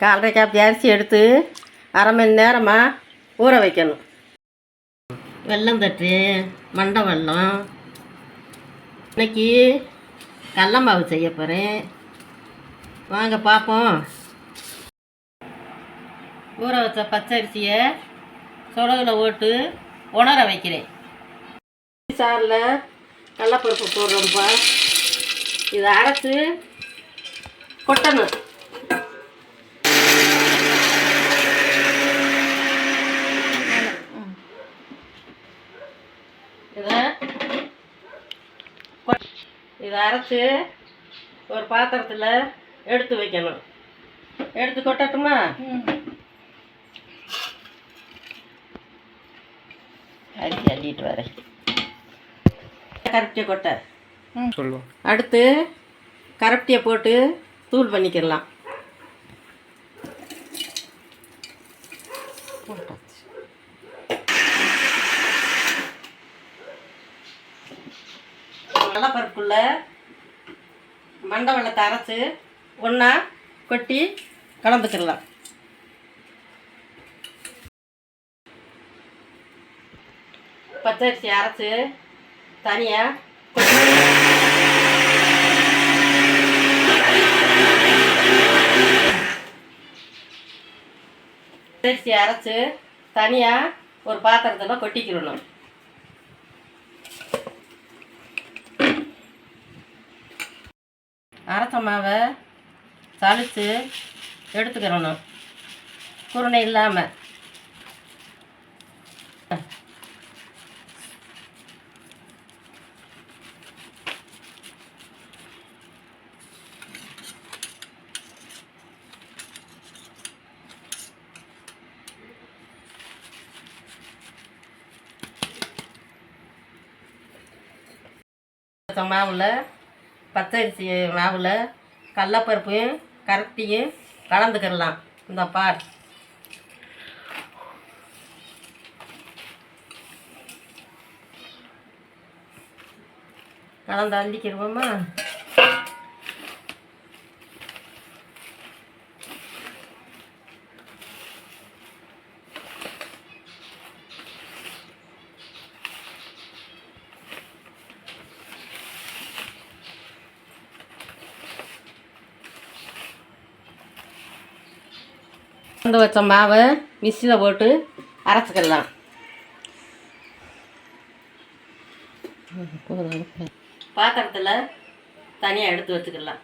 காலரை copy அரிசி எடுத்து அரை மணி நேரமாக ஊற வைக்கணும். வெல்லம் தட்டு மண்டை வெல்லம். இன்னைக்கு கடல மாவு செய்ய போகிறேன் வாங்க பார்ப்போம் ஊற வச்ச பச்சரிசியை சுடகுல ஓட்டு உணர வைக்கிறேன். சாரில் கடலப்பருப்பு போடுறோம்ப்பா இதை அரைச்சி கொட்டணும் இதை கொ- இதை அரைச்சி ஒரு பாத்திரத்தில் எடுத்து வைக்கணும். எடுத்து கொட்டட்டுமா? அரிசி அள்ளிட்டு வரேன். கரப்டியை கொட்ட. சொல்லுவோம். அடுத்து கரப்டியை போட்டு தூள் பண்ணிக்கிடலாம். கடலப்பருப்புக்குள்ள மண்டை வெள்ளத்தை அரைச்சி ஒன்றா கொட்டி கலந்துக்கிடலாம். பச்சரிசி அரைச்சி தனியாக பச்சரிசி அரைச்சி தனியாக ஒரு பாத்திரத்தில் கொட்டிக்கிடணும். அரைச்ச மாவை சளிச்சு எடுத்துக்கிறணும். குருணை இல்லாமல் அரைச்ச மாவில் பச்சரிசி மாவில் கடலப்பருப்பையும் கரட்டியும் கலந்துக்கிடலாம். இந்த பார். கலந்து அள்ளிக்கிடுவோமா? கலந்து வச்ச மாவை மிக்சியில் போட்டு அரைச்சிக்கலாம். பாத்திரத்தில் தனியாக எடுத்து வச்சுக்கலாம்.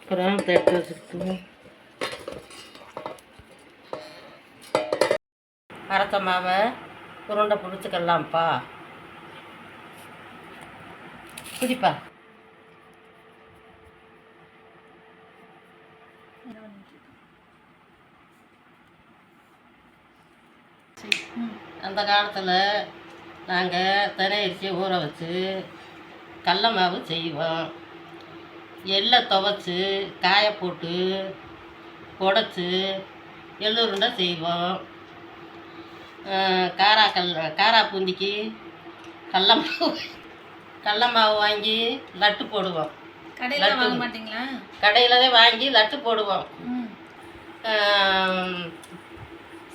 அப்புறம் எடுத்து வச்சுக்கிட்டு அரச மாவை உருண்டை பிடிச்சிக்கலாம்ப்பா. குடிப்பா. அந்த காலத்தில் நாங்கள் தினை அரிசியை ஊற வச்சு கடல மாவு செய்வோம். எள்ளை துவைச்சி காய போட்டு உடச்சி எள்ளுருண்டை செய்வோம். காரா கல் காரா பூந்திக்கு கடல மாவு கடல மாவு வாங்கி லட்டு போடுவோம். கடையில். வாங்க மாட்டீங்களா? கடையில் தான் வாங்கி லட்டு போடுவோம்.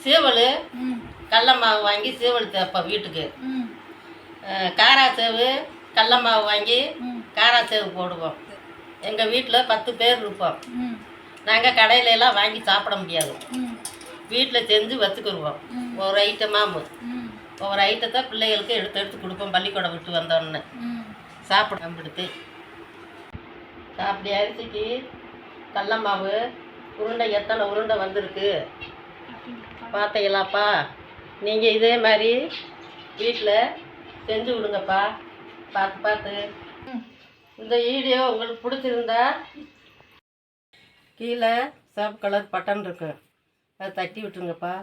சேவல் கடல மாவு வாங்கி சேவல் தேப்போம் வீட்டுக்கு. காரா சேவு கடல மாவு வாங்கி காரா சேவு போடுவோம். எங்கள் வீட்டில் பத்து பேர் இருப்போம். நாங்கள் கடையில எல்லாம் வாங்கி சாப்பிட முடியாது. வீட்டில் செஞ்சு வச்சுக்கிடுவோம் ம். ஒரு ஐட்டமாமு ம். ஒவ்வொரு ஐட்டத்தை பிள்ளைகளுக்கு எடுத்து எடுத்து கொடுப்போம். பள்ளிக்கூடம் விட்டு வந்தோடனே. சாப்பிட நம்பிடுத்து அப்படி அரிசிக்கு கடல மாவு உருண்டை எத்தனை உருண்டை வந்திருக்கு? பார்த்தீங்களாப்பா நீங்கள் இதே மாதிரி வீட்டில் செஞ்சு விடுங்கப்பா. பார்த்து பார்த்து. இந்த வீடியோ உங்களுக்கு பிடிச்சிருந்தா கீழே சிவப்பு கலர் பட்டன் இருக்கு. அதை தட்டி விட்டுருங்கப்பா.